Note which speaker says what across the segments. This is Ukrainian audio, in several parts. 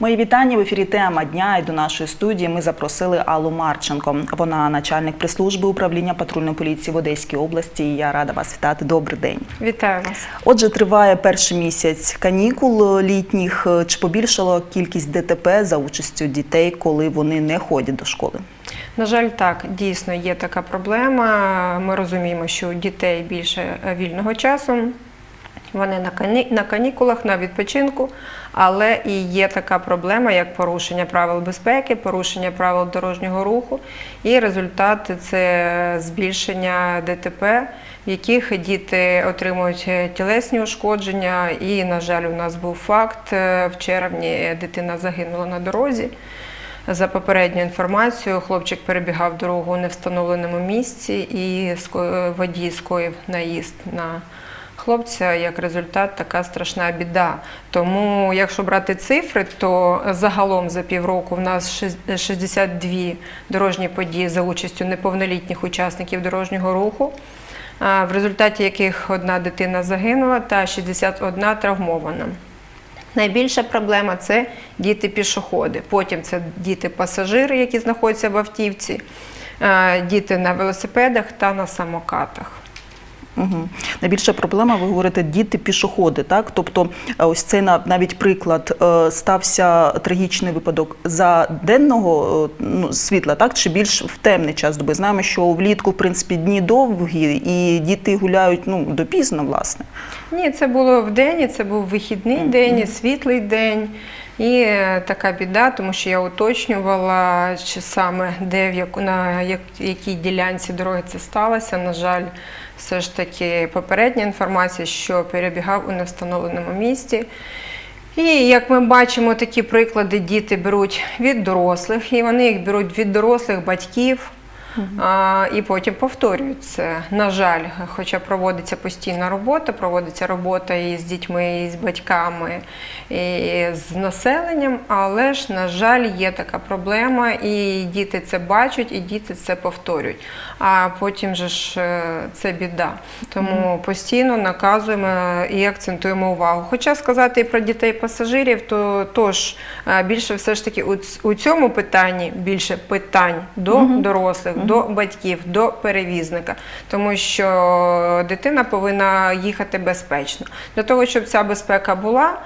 Speaker 1: Мої вітання в ефірі тема дня. І до нашої студії ми запросили Аллу Марченко. Вона начальник прес-служби управління патрульної поліції в Одеській області. І я рада вас вітати. Добрий день.
Speaker 2: Вітаю вас.
Speaker 1: Отже, триває перший місяць канікул літніх. Чи побільшала кількість ДТП за участю дітей, коли вони не ходять до школи?
Speaker 2: На жаль, так дійсно є така проблема. Ми розуміємо, що у дітей більше вільного часу. Вони на кані- на канікулах, на відпочинку, але і є така проблема, як порушення правил безпеки, порушення правил дорожнього руху. І результат це збільшення ДТП, в яких діти отримують тілесні ушкодження. І, на жаль, у нас був факт е, в червні дитина загинула на дорозі. За попередньою інформацією, хлопчик перебігав дорогу у невстановленому місці і водій скоїв наїзд на хлопця. Як результат, така страшна біда. Тому, якщо брати цифри, то загалом за півроку в нас шест- 62 дорожні події за участю неповнолітніх учасників дорожнього руху. В результаті яких одна дитина загинула та 61 травмована. Найбільша проблема це діти-пішоходи. Потім це діти-пасажири, які знаходяться в автівці, е, діти на велосипедах та на самокатах.
Speaker 1: Угу. Найбільша проблема, ви говорите, діти-пішоходи, так? Тобто, е, ось цей на- навіть приклад е, стався трагічний випадок за денного е, ну, світла, так? Чи більш в темний час доби? Знаємо, що влітку, в принципі, дні довгі, і діти гуляють ну, допізно, власне.
Speaker 2: Ні, це було в день, це був вихідний день, і світлий день. І е, така біда, тому що я уточнювала, чи саме де на якій ділянці дороги це сталося. На жаль, все ж таки попередня інформація, що перебігав у невстановленому місці. І як ми бачимо, такі приклади діти беруть від дорослих, і вони їх беруть від дорослих батьків. А, і потім повторюють це. На жаль, хоча проводиться постійна робота, проводиться робота і з дітьми, і з батьками, і з населенням, але ж, на жаль, є така проблема, і діти це бачать, і діти це повторюють. А потім же ж е, це біда. Тому постійно наказуємо і акцентуємо увагу. Хоча сказати і про дітей-пасажирів, то тож е, більше все ж таки у, у цьому питанні більше питань до дорослих, до батьків, до перевізника, тому що дитина повинна їхати безпечно. Для того, щоб ця безпека була,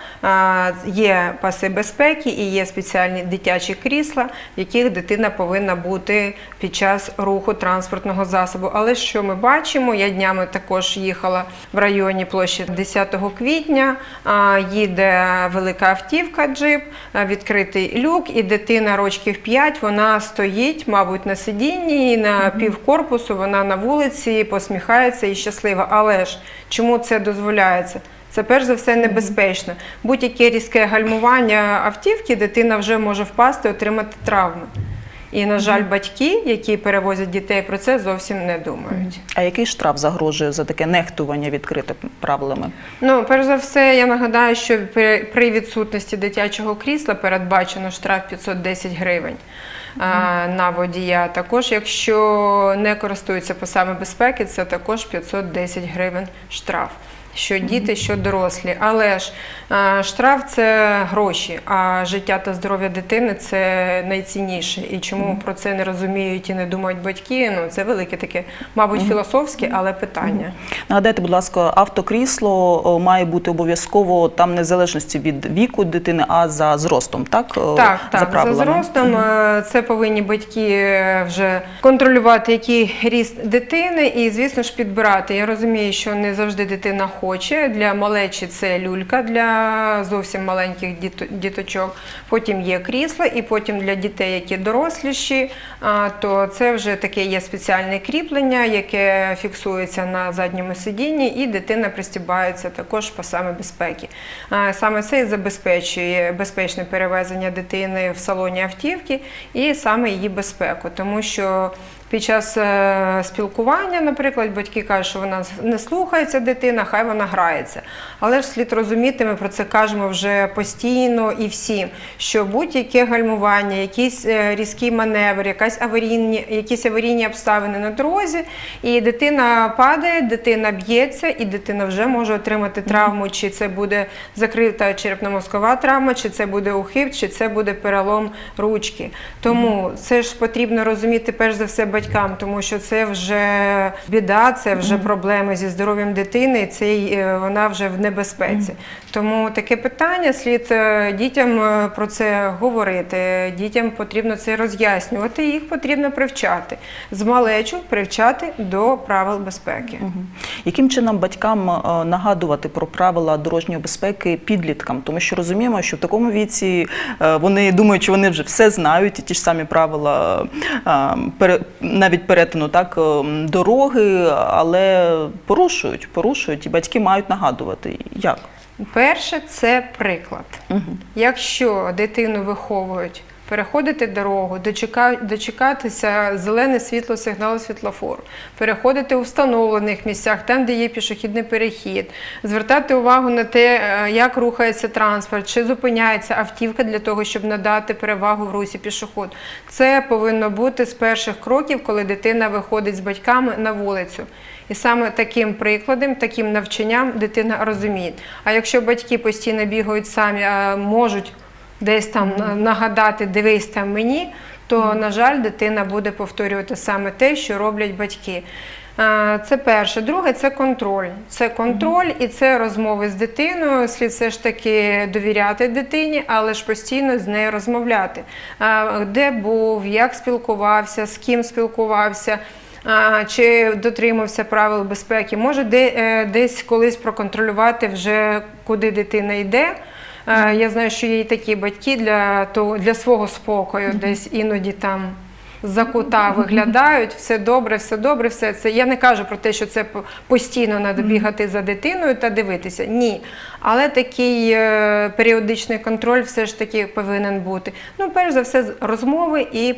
Speaker 2: є паси безпеки і є спеціальні дитячі крісла, в яких дитина повинна бути під час руху транспортного засобу. Але що ми бачимо? Я днями також їхала в районі площі 10 квітня. Їде велика автівка, джип, відкритий люк, і дитина рочків 5, вона стоїть, мабуть, на сидінні, і на півкорпусу вона на вулиці посміхається і щаслива. Але ж чому це дозволяється? Це перш за все небезпечно. Будь-яке різке гальмування автівки, дитина вже може впасти, отримати травми. І, на жаль, батьки, які перевозять дітей, про це зовсім не думають.
Speaker 1: А який штраф загрожує за таке нехтування відкритими правилами?
Speaker 2: Ну, перш за все, я нагадаю, що при, відсутності дитячого крісла передбачено штраф 510 гривень на водія. Також, якщо не користуються пасами безпеки, це також 510 гривень штраф. Що діти, що дорослі. Але ж е, штраф це гроші, а життя та здоров'я дитини це найцінніше. І чому про це не розуміють і не думають батьки? Ну це велике таке, мабуть, філософське, але питання.
Speaker 1: Нагадайте, будь ласка, автокрісло має бути обов'язково там незалежності від віку дитини, а за зростом, так?
Speaker 2: Так, так, за,
Speaker 1: правилами?
Speaker 2: зростом е, це повинні батьки е, вже контролювати, який ріст дитини, і, звісно ж, підбирати. Я розумію, що не завжди дитина хоче. Для малечі це люлька для зовсім маленьких діточок. Потім є крісла, і потім для дітей, які доросліші, то це вже таке є спеціальне кріплення, яке фіксується на задньому сидінні, і дитина пристібається також по саме безпеки. Саме це і забезпечує безпечне перевезення дитини в салоні автівки і саме її безпеку, тому що під час е, спілкування, наприклад, батьки кажуть, що вона не слухається дитина, хай вона грається. Але ж слід розуміти, ми про це кажемо вже постійно і всім, що будь-яке гальмування, якийсь е, різкий маневр, якась аварійні, якісь аварійні обставини на дорозі, і дитина падає, дитина б'ється, і дитина вже може отримати травму, чи це буде закрита черепно-мозкова травма, чи це буде ухиб, чи це буде перелом ручки. Тому це ж потрібно розуміти перш за все батькам, тому що це вже біда, це вже проблеми зі здоров'ям дитини, це е, вона вже в небезпеці. Тому таке питання слід е, дітям е, про це говорити. Дітям потрібно це роз'яснювати, їх потрібно привчати. З малечу привчати до правил безпеки.
Speaker 1: Яким чином батькам нагадувати про правила дорожньої безпеки підліткам? Тому що розуміємо, що в такому віці вони думають, що вони вже все знають, і ті ж самі правила навіть перетину так е, дороги, але порушують, порушують, і батьки мають нагадувати. Як?
Speaker 2: Перше це приклад.
Speaker 1: Угу.
Speaker 2: Якщо дитину виховують переходити дорогу, дочека- дочекатися зелене світло сигналу світлофору, переходити у встановлених місцях, там, де є пішохідний перехід, звертати увагу на те, е, як рухається транспорт, чи зупиняється автівка для того, щоб надати перевагу в русі пішоход. Це повинно бути з перших кроків, коли дитина виходить з батьками на вулицю. І саме таким прикладом, таким навчанням дитина розуміє. А якщо батьки постійно бігають самі, можуть десь там на- нагадати, дивись там мені, то, на жаль, дитина буде повторювати саме те, що роблять батьки. Це перше. Друге це контроль. Це контроль і це розмови з дитиною. Слід все ж таки довіряти дитині, але ж постійно з нею розмовляти. Де був, як спілкувався, з ким спілкувався. Чи дотримався правил безпеки, може де, е, десь колись проконтролювати вже куди дитина йде. Е, Я знаю, що є і такі батьки для того, для свого спокою, десь іноді там за кута виглядають, все добре, все добре, все це. Я не кажу про те, що це постійно треба бігати за дитиною та дивитися. Ні. Але такий е, періодичний контроль все ж таки повинен бути. Ну, перш за все, розмови і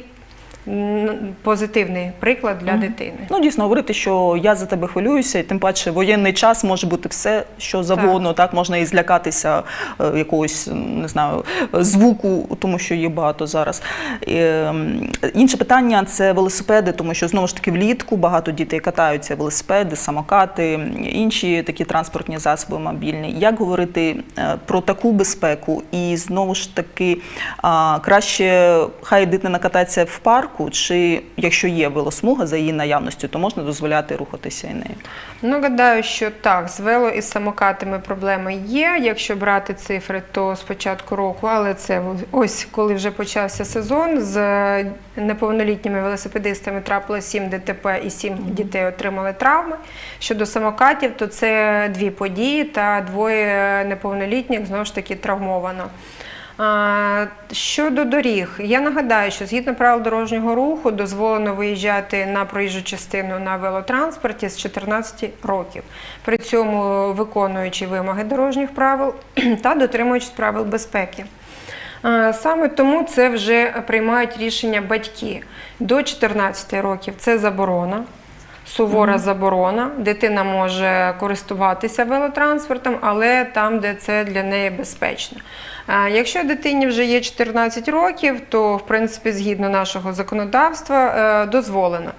Speaker 2: позитивний приклад для дитини.
Speaker 1: Ну, дійсно, говорити, що я за тебе хвилююся, і тим паче воєнний час може бути все, що завгодно. Так, можна і злякатися е, якогось, не знаю, звуку, тому що є багато зараз. Е, інше питання це велосипеди, тому що знову ж таки влітку багато дітей катаються велосипеди, самокати, інші такі транспортні засоби мобільні. Як говорити е, про таку безпеку? І знову ж таки, а, краще хай дитина катається в парку, чи якщо є велосмуга за її наявністю, то можна дозволяти рухатися і нею.
Speaker 2: Ну, гадаю, що так, з вело і самокатами проблеми є. Якщо брати цифри, то з початку року, але це ось коли вже почався сезон, з неповнолітніми велосипедистами трапило 7 ДТП і 7 дітей отримали травми. Щодо самокатів, то це дві події та двоє неповнолітніх знову ж таки травмовано. Щодо доріг, я нагадаю, що згідно правил дорожнього руху дозволено виїжджати на проїжджу частину на велотранспорті з 14 років, при цьому виконуючи вимоги дорожніх правил та дотримуючись правил безпеки. Саме тому це вже приймають рішення батьки до 14 років. Це заборона. Сувора заборона. Дитина може користуватися велотранспортом, але там, де це для неї безпечно. Якщо дитині вже є 14 років, то в принципі згідно нашого законодавства е, дозволено.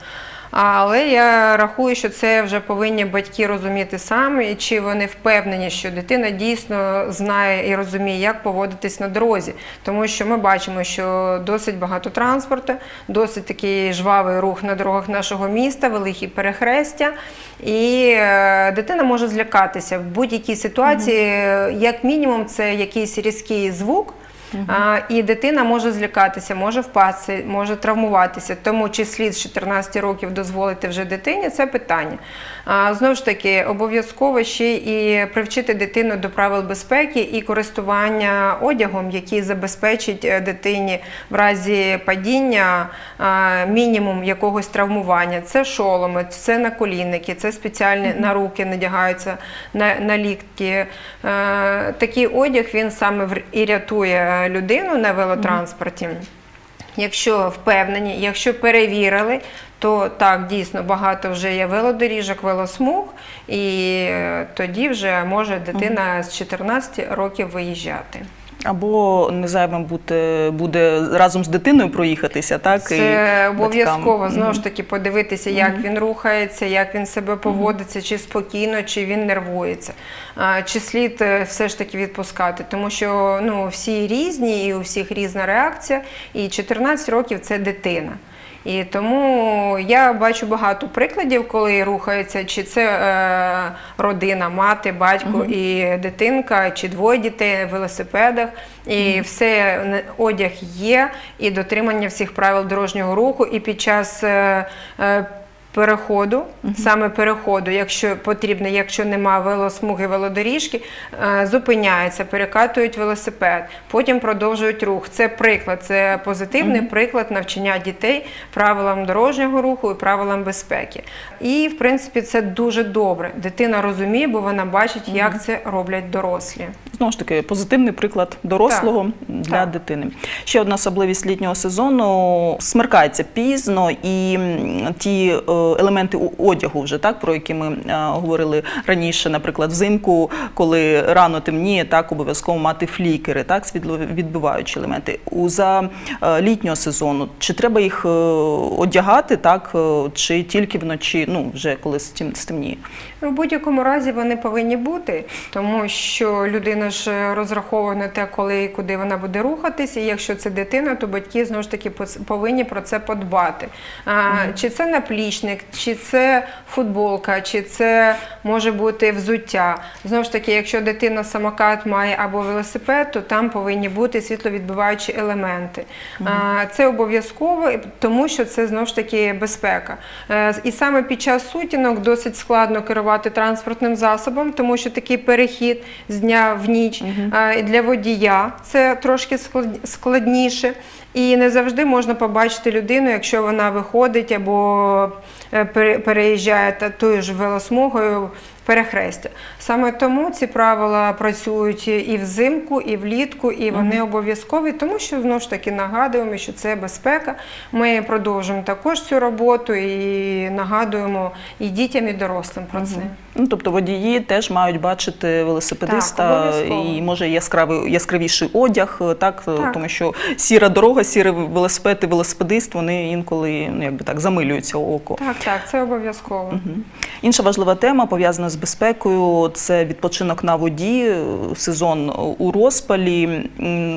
Speaker 2: Але я рахую, що це вже повинні батьки розуміти самі, чи вони впевнені, що дитина дійсно знає і розуміє, як поводитись на дорозі. Тому що ми бачимо, що досить багато транспорту, досить такий жвавий рух на дорогах нашого міста, великі перехрестя. І е, дитина може злякатися в будь-якій ситуації, як мінімум, це якийсь різкий звук. А, і дитина може злякатися, може впасти, може травмуватися. Тому чи слід з 14 років дозволити вже дитині, це питання. А, знову ж таки, обов'язково ще і привчити дитину до правил безпеки і користування одягом, який забезпечить е, дитині в разі падіння а, мінімум якогось травмування. Це шоломи, це наколінники, це спеціальні на руки надягаються на, на лікті. Е, такий одяг він саме в- і рятує людину на велотранспорті. Якщо впевнені, якщо перевірили, то так дійсно багато вже є велодоріжок, велосмуг, і е, тоді вже може дитина з 14 років виїжджати.
Speaker 1: Або не зайвим бути, буде разом з дитиною проїхатися, так?
Speaker 2: Це обов'язково знову ж таки подивитися, як він рухається, як він себе поводиться, чи спокійно, чи він нервується, чи слід е, все ж таки відпускати, тому що ну всі різні, і у всіх різна реакція. І 14 років це дитина. І тому я бачу багато прикладів, коли рухається, чи це е, родина, мати, батько і дитинка, чи двоє дітей в велосипедах, і все одяг є, і дотримання всіх правил дорожнього руху, і під час. Е, Переходу, саме переходу, якщо потрібно, якщо нема велосмуги, велодоріжки, е, зупиняються, перекатують велосипед, потім продовжують рух. Це приклад, це позитивний приклад навчання дітей правилам дорожнього руху і правилам безпеки. І в принципі це дуже добре. Дитина розуміє, бо вона бачить, як це роблять дорослі.
Speaker 1: Знову ж таки, позитивний приклад дорослого для
Speaker 2: Так.
Speaker 1: дитини. Ще одна особливість літнього сезону смеркається пізно, і ті е, елементи одягу, вже так про які ми е, говорили раніше, наприклад, взимку, коли рано темніє, так обов'язково мати флікери, так світловідбиваючі елементи. У за е, літнього сезону чи треба їх е, одягати, так чи тільки вночі, ну вже коли стем- стемніє?
Speaker 2: Ну, В будь-якому разі вони повинні бути, тому що людина ж розраховує на те, коли і куди вона буде рухатись. І якщо це дитина, то батьки знову ж таки повинні про це подбати. А, Чи це наплічник, чи це футболка, чи це може бути взуття. Знову ж таки, якщо дитина самокат має або велосипед, то там повинні бути світловідбиваючі елементи. Це обов'язково, тому що це знову ж таки безпека. Е, І саме під час сутінок досить складно керувати транспортним засобом, тому що такий перехід з дня в ніч для водія це трошки склад- складніше. І не завжди можна побачити людину, якщо вона виходить або е, переїжджає тою ж велосмугою перехрестя. Саме тому ці правила працюють і взимку, і влітку, і вони обов'язкові, тому що знову ж таки нагадуємо, що це безпека. Ми продовжуємо також цю роботу і нагадуємо і дітям, і дорослим про це.
Speaker 1: Ну, тобто водії теж мають бачити велосипедиста
Speaker 2: Так,
Speaker 1: і може яскравий яскравіший одяг, е, так, е,
Speaker 2: Так.
Speaker 1: тому що сіра дорога, сірий велосипед і велосипедист, вони інколи ну якби так замилюються око.
Speaker 2: Так, так, це обов'язково.
Speaker 1: Мгм. Інша важлива тема пов'язана з безпекою. Це відпочинок на воді, сезон у розпалі.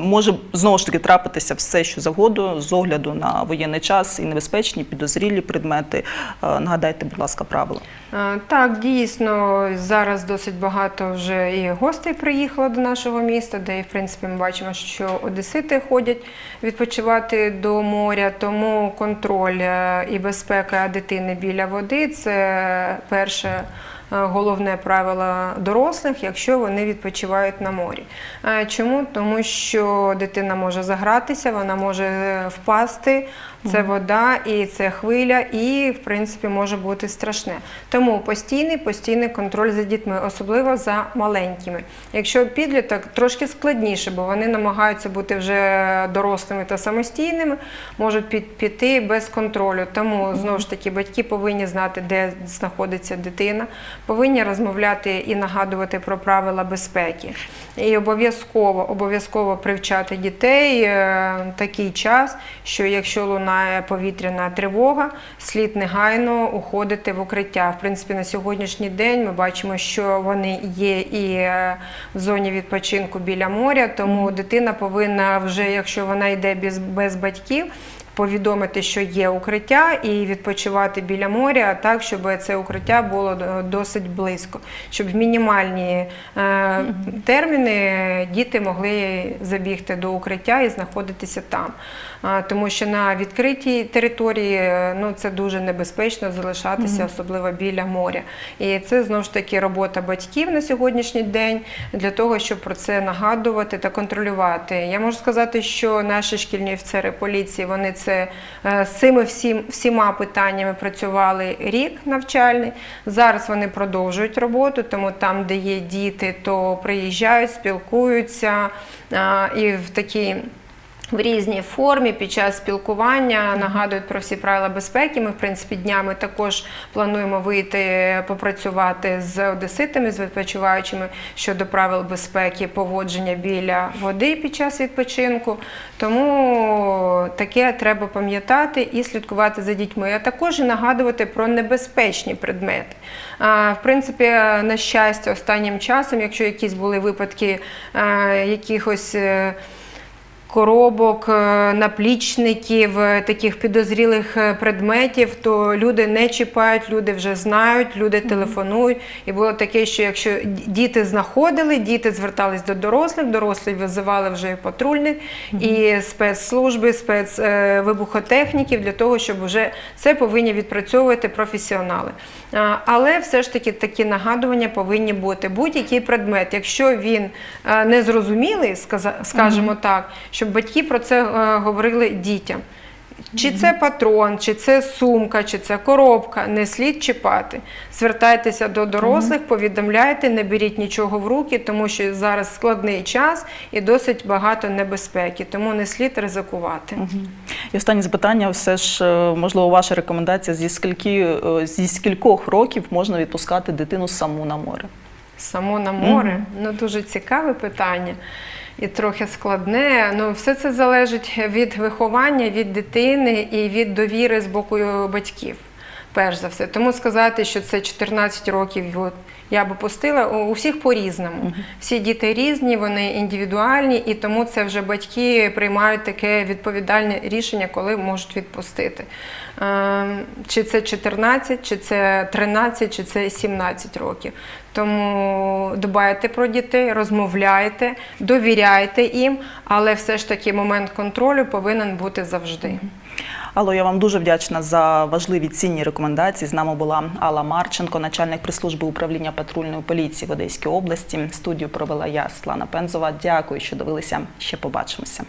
Speaker 1: Може знову ж таки трапитися все, що завгодно з огляду на воєнний час і небезпечні, підозрілі предмети. Е, Нагадайте, будь ласка, правила.
Speaker 2: Е, Так, дійсно, зараз досить багато вже і гостей приїхало до нашого міста, де в принципі ми бачимо, що одесити ходять відпочивати до моря. Тому контроль е, і безпека дитини біля води це перше. Е, Головне правило дорослих, якщо вони відпочивають на морі. Е, Чому? Тому що дитина може загратися, вона може е, впасти, це вода і це хвиля, і в принципі може бути страшне. Тому постійний постійний контроль за дітьми, особливо за маленькими. Якщо підліток трошки складніше, бо вони намагаються бути вже дорослими та самостійними, можуть піти без контролю. Тому знову ж таки батьки повинні знати, де знаходиться дитина, повинні розмовляти і нагадувати про правила безпеки. І обов'язково обов'язково привчати дітей е, такий час, що якщо лунає повітряна тривога, слід негайно уходити в укриття. В принципі, на сьогоднішній день ми бачимо, що вони є і е, в зоні відпочинку біля моря, тому дитина повинна вже, якщо вона йде без, без батьків. Повідомити, що є укриття, і відпочивати біля моря так, щоб це укриття було досить близько, щоб в мінімальні е, терміни діти могли забігти до укриття і знаходитися там. Тому що на відкритій території е, ну, це дуже небезпечно залишатися, особливо біля моря. І це знову ж таки робота батьків на сьогоднішній день для того, щоб про це нагадувати та контролювати. Я можу сказати, що наші шкільні офіцери поліції вони це е, з цими всім, всіма питаннями працювали рік навчальний. Зараз вони продовжують роботу, тому там, де є діти, то приїжджають, спілкуються і в такій в різній формі під час спілкування нагадують про всі правила безпеки. Ми, в принципі, днями також плануємо вийти попрацювати з одеситами, з відпочиваючими щодо правил безпеки поводження біля води під час відпочинку. Тому таке треба пам'ятати і слідкувати за дітьми, а також нагадувати про небезпечні предмети. В принципі, на щастя, останнім часом, якщо якісь були випадки е, якихось. Коробок, е, наплічників, е, таких підозрілих е, предметів, то люди не чіпають, люди вже знають, люди телефонують. І було таке, що якщо діти знаходили, діти звертались до дорослих, дорослі визивали вже і патрульних, і спецслужби, спецвибухотехніків для того, щоб вже це повинні відпрацьовувати професіонали. Але все ж таки такі нагадування повинні бути. Будь-який предмет, якщо він е, не зрозумілий, скажімо так, щоб батьки про це е, говорили дітям. Чи це патрон, чи це сумка, чи це коробка, не слід чіпати. Звертайтеся до дорослих, повідомляйте, не беріть нічого в руки, тому що зараз складний час і досить багато небезпеки, тому не слід ризикувати.
Speaker 1: І останнє запитання, все ж, е, можливо, ваша рекомендація, зі, скільки, е, зі скількох років можна відпускати дитину саму на море?
Speaker 2: Само на море. Ну дуже цікаве питання і трохи складне. Ну, все це залежить від виховання, від дитини і від довіри з боку батьків. Перш за все, тому сказати, що це 14 років, от я би пустила у всіх по-різному. Всі діти різні, вони індивідуальні, і тому це вже батьки приймають таке відповідальне рішення, коли можуть відпустити. Ем, Чи це 14, чи це 13, чи це 17 років. Тому дбайте про дітей, розмовляйте, довіряйте їм, але все ж таки момент контролю повинен бути завжди.
Speaker 1: Алло, я вам дуже вдячна за важливі цінні рекомендації. З нами була Алла Марченко, начальник прислужби управління патрульної поліції в Одеській області. Студію провела я, Слана Пензова. Дякую, що дивилися. Ще побачимося.